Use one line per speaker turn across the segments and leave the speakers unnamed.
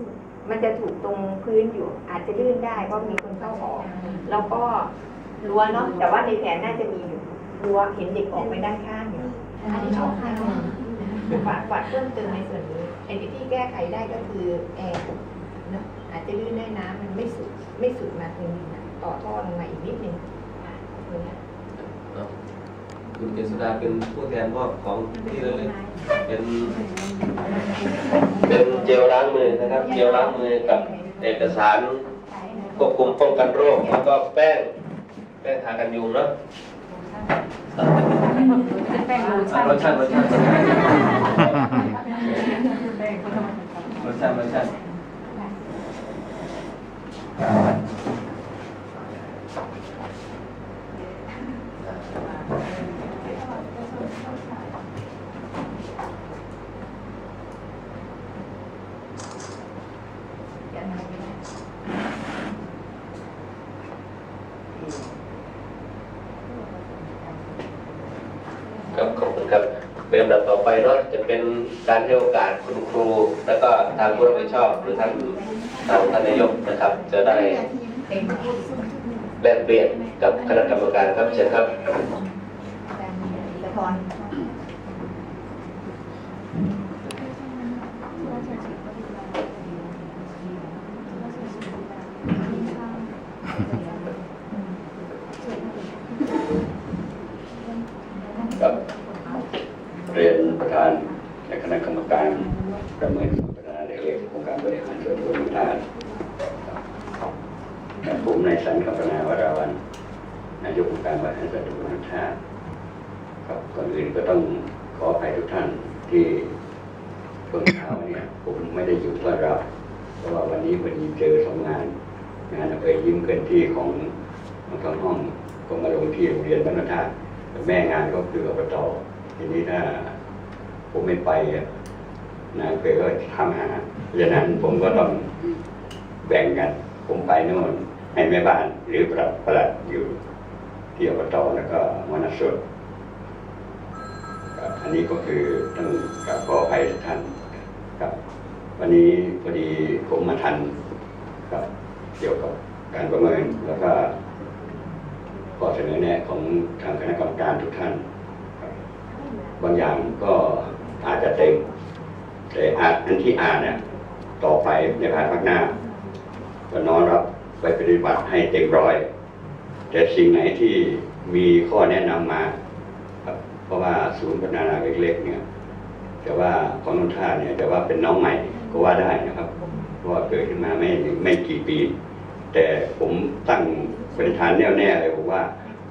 สุด
มันจะถูกตรงพื้นอยู่ อาจจะลื่นได้เพราะมีคนเข้าออก แล้วก็รั้วเนาะแต่ว่าในแผนน่าจะมีอยู่รั้วเห็นเด็กออกไปด้านข้างอยู่
อันนี้ชอบค่ะ
ฝากฝากเพิ่มเติมในส่วนนี้ไอ้ที่แก้ไขได้ก็คือแอร์เนาะอาจจะลื่นได้น้ำมันไม่สุดไม่สุดมาตรงนี้นะต่อท่อลงมาอีกนิดนึงตรงเนี้ย
คุณเกษดาเป็นผู้แทนมอบของที่ระลึกเป็น เป็นเจลล้างมือนะครับ เจลล้างมือกับเอกสารควบคุมป้องกันโรคแล้วก็แป้งแป้งทากันยุงเนาะ
เป็นแป้งโล
อะ
ชั่น
รสชาติรสชาติรสชาติรสชาติ ครับขอบคุณครับเป็นลำดับต่อไปเนาะจะเป็นการให้โอกาสคุณครู แล้วก็ทางผู้รับผิดชอบ หรือทานทางท่านนายกนะครับ จะได้แลกเปลี่ยนกับคณะกรรมการครับเชิญครับ
สะพร
ครับเรียนประธานและคณะกรรมการประเมินพัฒนาเด็กๆองค์การบริหารส่วนตำบลท่านครับผมนายสันคำปนาวราวันนายกองค์การบริหารส่วนตำบลท่านครับก่อนอื่นก็ต้องขออภัยทุกท่านที่ช่วงเช้าเนี่ยผมไม่ได้อยู่ต้อนรับเพราะว่าวันนี้พอดีเจอสองงาน งานอำเภอยิ้มเกินที่ของทั้งห้องก็มาลงที่โรงเรียนบรรณธาตุ แม่งานก็คืออบตทีนี้ถ้าผมไม่ไปอะนายอำเภอก็ทำหาดังนั้นผมก็ต้องแบ่งกัน ผมไปโน่นให้แม่บ้าน หรือประประหลัดอยู่ที่อบตแล้วก็มนัสสุดครับอันนี้ก็คือต้องกราบขออภัยทุกท่านครับ วันนี้พอดีผมมาทันครับเกี่ยวกับการประเมินแล้วก็ ข้อเสนอแนะของทางคณะกรรมการทุกท่านบางอย่างก็อาจจะเต็มแต่อาจอันที่อ่าจเนี่ยต่อไปในภายภาคหน้าก็น้อมรับไปปฏิบัติให้เต็มร้อย แต่สิ่งไหนที่มีข้อแนะนำมาเพราะว่าศูนย์พัฒนาเล็กๆเนี่ยแต่ว่าของนนท่าเนี่ยแต่ว่าเป็นน้องใหม่ก็ว่าได้นะครับเพราะว่าเกิดขึ้นมาไม่ไม่กี่ปี แต่ผมตั้ง ปณิธานแน่วแน่เลยผมว่า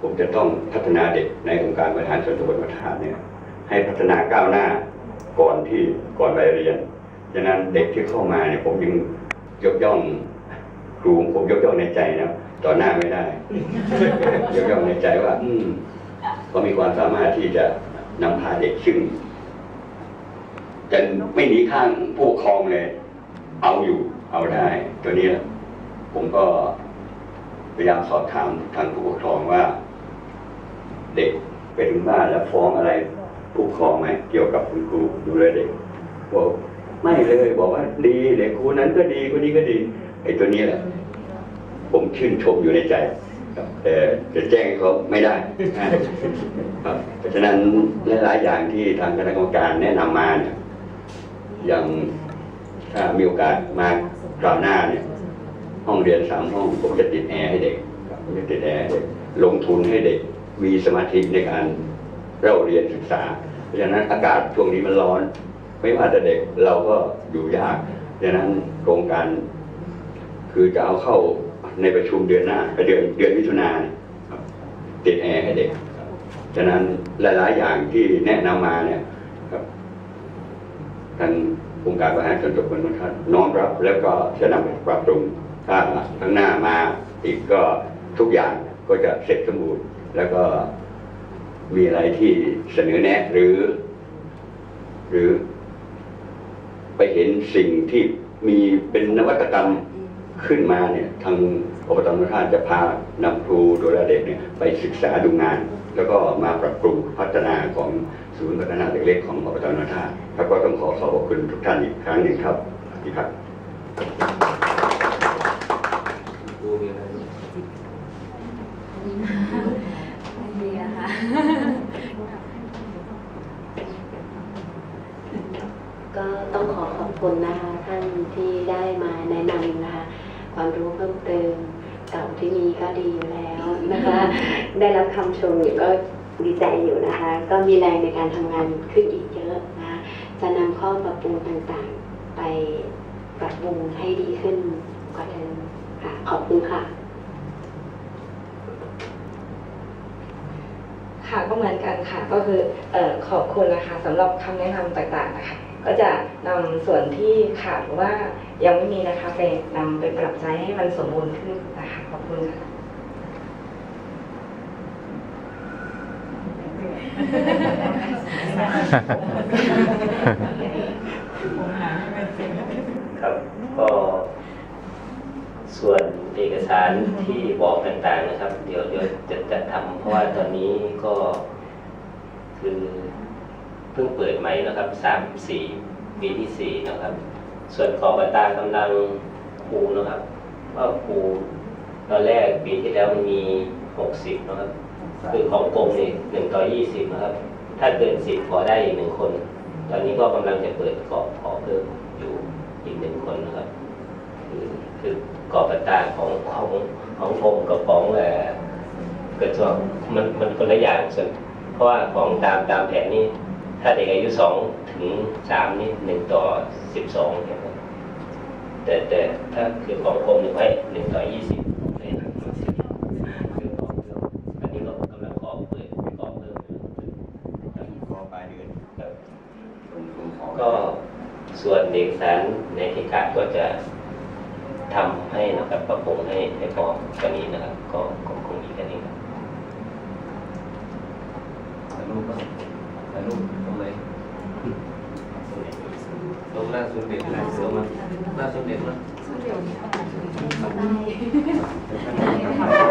ผมจะต้องพัฒนาเด็กในองค์การบริหารส่วนตำบลวัฒนาเนี่ยให้พัฒนาก้าวหน้าก่อนที่ก่อนวัยเรียนฉะนั้นเด็กที่เข้ามาเนี่ยผมยังยกย่องครูผมยกย่องในใจนะต่อหน้าไม่ได้ยกย่องในใจว่า อืมเขามีความสามารถที่จะนำพาเด็กซึ่งจะไม่หนีข้างผู้ปกครองเลย เอาอยู่เอาได้ ตัวนี้ผมก็ พยายามสอบถามทางผู้ปกครองว่า เด็กไปถึงบ้านแล้วฟ้องอะไรผู้ปกครองไหมเกี่ยวกับคุณครูดูแลเด็กบอกไม่เลยบอกว่า ดีเด็กครูนั้นก็ดีคนนี้ก็ดีไอ้ตัวนี้แหละ ผมชื่นชมอยู่ในใจแต่จะแจ้งเขาไม่ได้ครับเพราะฉะนั้นหลายๆอย่างที่ทางคณะกรรมการแนะนำมาเนี่ยอย่างถ้ามีโอกาสมาคราวหน้าเนี่ย ห้องเรียนสามห้องผมจะติดแอร์ให้เด็กผมจะติดแอร์ให้เด็กลงทุนให้เด็กมีสมาธิในการเล่าเรียนศึกษา เพราะฉะนั้นอากาศช่วงนี้มันร้อน ไม่ว่าจะเด็กเราก็อยู่ยากดังนั้นโครงการ คือจะเอาเข้าในประชุมเดือนหน้าเดือนเดือนมิถุนานติดแอร์ให้เด็กครับฉะนั้นหลาย ๆ อย่างที่แนะนำมาเนี่ยครับทางองค์การบริหารส่วนตำบลนนทน้อมรับแล้วก็จะนำไปปรับปรุง ถ้าข้างหน้ามาอีกก็ทุกอย่างก็จะเสร็จสมบูรณ์ แล้วก็มีอะไรที่เสนอแนะหรือ หรือ ไปเห็นสิ่งที่มีเป็นนวัตกรรมขึ้นมาเนี่ย ทางอบตนท่านจะพานำครูดูแลเด็กเนี่ยไปศึกษาดูงาน แล้วก็มาปรับปรุงพัฒนาของศูนย์พัฒนาเด็กเล็กของอบตนท่านแล้วก็ต้องขอขอบคุณทุกท่านอีกครั้งหนึ่งครับสวัสดีครับ
ครูมีอะไรไหม
ไม่ดีอะค่ะ
ก็ต้องขอขอบคุณนะคะท่านที่ได้มาแนะนำนะคะ ความรู้เพิ่มเติมเก่าที่มีก็ดีอยู่แล้วนะคะ ได้รับคำชมอยู่ก็ดีใจอยู่นะคะ ก็มีแรงในการทำงานขึ้นอีกเยอะนะคะจะนำข้อปรับปรุงต่างๆ ไปปรับปรุงให้ดีขึ้นกว่าเดิมค่ะขอบคุณค่ะ
ค่ะก็เหมือนกันค่ะก็คือออขอบคุณนะคะสำหรับคำแนะนำต่างๆนะคะ ก็จะนำส่วนที่ขาดหรือว่ายังไม่มีนะคะไปนำไปปรับใช้ให้มันสมบูรณ์ขึ้นนะคะขอบคุณค่ะ
ครับก็ส่วนเอกสารที่บอกต่างๆนะครับ เดี๋ยวเดี๋ยวจะจะทำเพราะว่าตอนนี้ก็คือ พิ่งเปิดใหม่นะครับสามสี่ปีที่สี่นะครับ ส่วนของอัตรากำลังครูนะครับว่าครูตอนแรกปีที่แล้วมันมีหกสิบนะครับคือของกรมนี่หนึ่งต่อยี่สิบนะครับ ถ้าเกินสิบขอได้อีกหนึ่งคน ตอนนี้ก็กำลังจะเปิดกรอบขอเพิ่มอยู่อีกหนึ่งคนนะครับ คือคือกรอบอัตราของของของกรมกับของเอ่อกระทรวงมันมันคนละอย่างส่วนเพราะว่าของตามตามแผนนี้ ถ้าเด็กอายุสองถึงสามนี่หนึ่งต่อสิบสองเนี่ยแต่แต่ถ้าคือของกรมหนึ่งไว้หนึ่งต่อยี่สิบคือขอเพิ่มอันนี้เรากำลังขอเปิดขอเพิ่มครับ
ขอปลายเดือน
ครับ
ผมผมขอ
ก็ส่วนเอกสารในที่การก็จะทำให้นะครับปรับปรุงให้ให้พอมกว่านี้นะครับ ก็คงมีแค่นี้ครับรูปบ้างถ่ายรูป ตรงไหนตรงหน้า